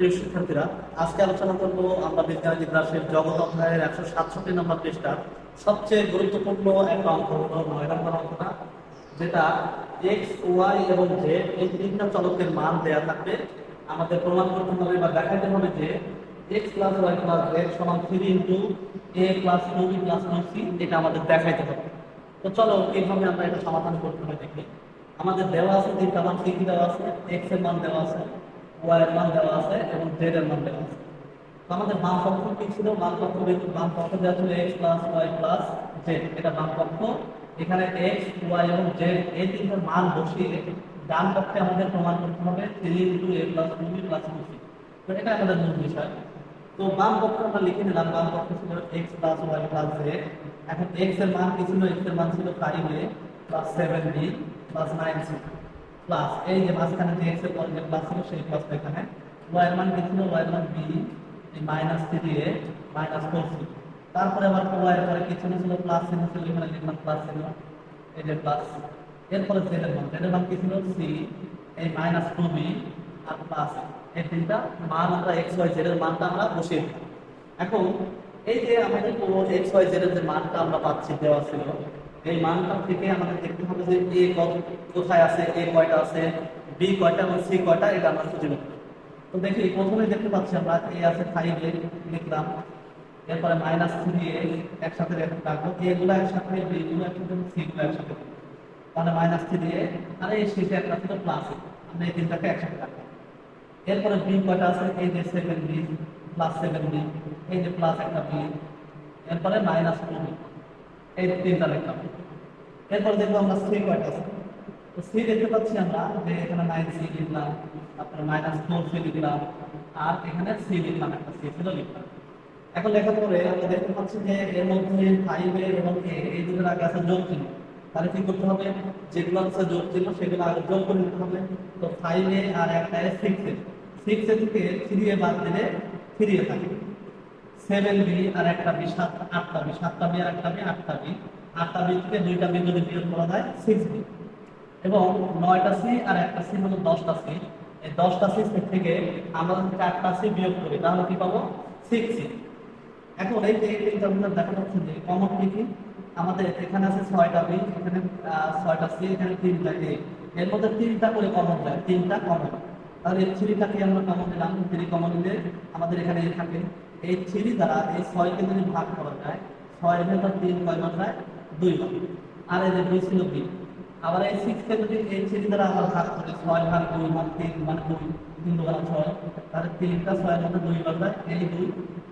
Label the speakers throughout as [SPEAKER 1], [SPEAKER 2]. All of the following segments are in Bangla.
[SPEAKER 1] প্রিয় শিক্ষার্থীরা, আজকে আলোচনা করব আমরা বিজ্ঞান জিজ্ঞাসের জগৎ অধ্যায়ের একশো সাতষট্টি নম্বর পৃষ্ঠা সবচেয়ে গুরুত্বপূর্ণ একটা অঙ্ক হলো নয় নম্বর অঙ্কটা, যেটা এক্স ওয়াই এবং জেড এই তিনটা চলকের মান দেয়া থাকবে। আমাদের প্রমাণ করতে হবে বা দেখাতে হবে যে X plus Y plus Z সমান three into A plus two B plus two C এটা আমাদের দেখাইতে হবে। তো চলো কীভাবে আমরা এটা সমাধান করতে হবে দেখি। আমাদের দেওয়া আছে তিনটা মান, কি দেওয়া আছে? এক্সের মান দেওয়া আছে। ওয়াই এর মান দেওয়া আছে এবং জেড এর মান দেওয়া আছে। আমাদের বাম পক্ষ কি ছিল? বাম পক্ষ বাম পক্ষ দেওয়া ছিল X plus Y plus Z এটা বাম পক্ষ এখানে এক্স ওয়াই এবং জেড এই তিনটার মান বসিয়ে ডান পক্ষে আমাদের প্রমাণ করতে হবে three into A plus two B plus two C তো এটা আমাদের মূল বিষয়। তো বাম পক্ষ আমরা লিখে নিলাম বাম পক্ষ ছিল X plus Y plus Z এখন এক্সের মান কি ছিল? এক্সের মান ছিল five A plus seven B plus nine C plus এই যে মাঝখানে যে এক্সের পরে প্লাস ছিল, সেই প্লাসটা এখানে। ওয়াই মান কি ছিল? ওয়াই মান বি এই minus three A minus four C তারপরে আবার ওয়াই পরে কি ছিল? ছিল প্লাস চিহ্ন ছিল, এখানে লিখলাম প্লাস ছিল এই যে প্লাস এরপরে জেড এর মান। জেড এর মান কি ছিল? সি এই মাইনাস টু বি আর প্লাস এই তিনটা মান আমরা এক্স ওয়াই জেড এর মানটা আমরা বসিয়ে দিই এখন এই যে আমাদের এক্স ওয়াই জেড এর যে মানটা আমরা পাচ্ছি, দেওয়া ছিল, এই মানটা থেকে আমাদের দেখতে হবে যে এ কোথায় আছে, এ কয়টা আছে, বি কয়টা এবং সি কয়টা, এটা আমরা খুঁজে নেব তো দেখি প্রথমে দেখতে পাচ্ছি আমরা এ আছে ফাইভ এ লিখলাম। এরপরে মাইনাস থ্রি এ একসাথে রাখব এগুলো একসাথে, বি গুলো একসাথে সি গুলো একসাথে। তাহলে মাইনাস থ্রি এ আর এই শেষে একটা ছিল প্লাস আমরা এই তিনটাকে একসাথে রাখব এরপরে বি কয়টা আছে? এই যে seven B plus seven B, এই যে প্লাস একটা বি। এরপরে মাইনাস টু বি। এই তিনটা লিখলাম। এরপরে দেখব আমরা সি কয়টা আছে। তো সি দেখতে পাচ্ছি আমরা যে এখানে নাইন সি লিখলাম, তারপরে মাইনাস ফোর সি লিখলাম, আর এখানে সি লিখলাম একটা সি ছিল লিখলাম। এখন লেখার পরে আমরা দেখতে পাচ্ছি যে এর মধ্যে ফাইভ এ এবং এ এই দুটোর আগে আছে যোগ চিহ্ন। তাহলে কি করতে হবে? যেগুলো আছে যোগ চিহ্ন, সেগুলো আগে যোগ করে নিতে হবে। তো ফাইভ এ আর একটা সিক্স এ সিক্স এ থেকে থ্রি এ বাদ দিলে থ্রি এ থাকে। সেভেন বি আর একটা বি সাত, আটটা বি সাতটা বি আর একটা বি আটটা বি আটটা বি থেকে দুইটা বি যদি বিয়োগ করা যায় সিক্স বি এবং নয়টা সি আর একটা সি হলো দশটা সি। এই দশটা সি থেকে আমরা যদি চারটা সি বিয়োগ করি, তাহলে কি পাবো? Six C. এখন এই যে তিনটা আমাদের দেখা যাচ্ছে যে কমন কি কি? আমাদের এখানে আছে ছয়টা বি, এখানে ছয়টা সি, এখানে তিনটা এ। এর মধ্যে তিনটা করে কমন যায়, তিনটা কমন তাহলে এই থ্রিটাকে আমরা কমন নিলাম? থ্রি কমন নিলে আমাদের এখানে এ থাকে। এই থ্রি দ্বারা এই ছয়কে যদি ভাগ করা যায় ছয়ের ভেতর তিন কয় বার যায় দুই বার আর এই যে দুই ছিল বি। আবার এই সিক্সকে যদি এই থ্রি দ্বারা আমরা ভাগ করি, ছয় ভাগ দুই ভাগ তিন মানে দুই, তিন দু ছয়, তাহলে তিনটা ছয়ের মধ্যে দুই বার এই দুই,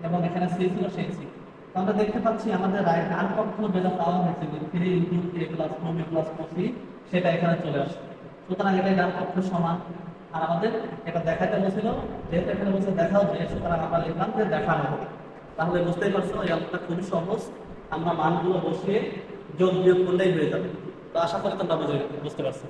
[SPEAKER 1] এবং এখানে সি ছিল সেই সি আমরা দেখতে পাচ্ছি আমাদের রাইট ডান পক্ষ যেটা পাওয়া হয়েছে যে three into A plus four B plus four C সেটা এখানে চলে আসছে। সুতরাং এটাই ডান পক্ষ সমান। আর আমাদের এটা দেখাতে বলছিল, যেহেতু এখানে বলছে দেখাও যে, সুতরাং আমরা লিখলাম যে দেখানো হবে। তাহলে বুঝতেই পারছ, এই অঙ্কটা খুবই সহজ। আমরা মানগুলো বসিয়ে যোগ বিয়োগ করলেই হয়ে যাবে। তো আশা করি তোমরা বুঝে বুঝতে পারছ।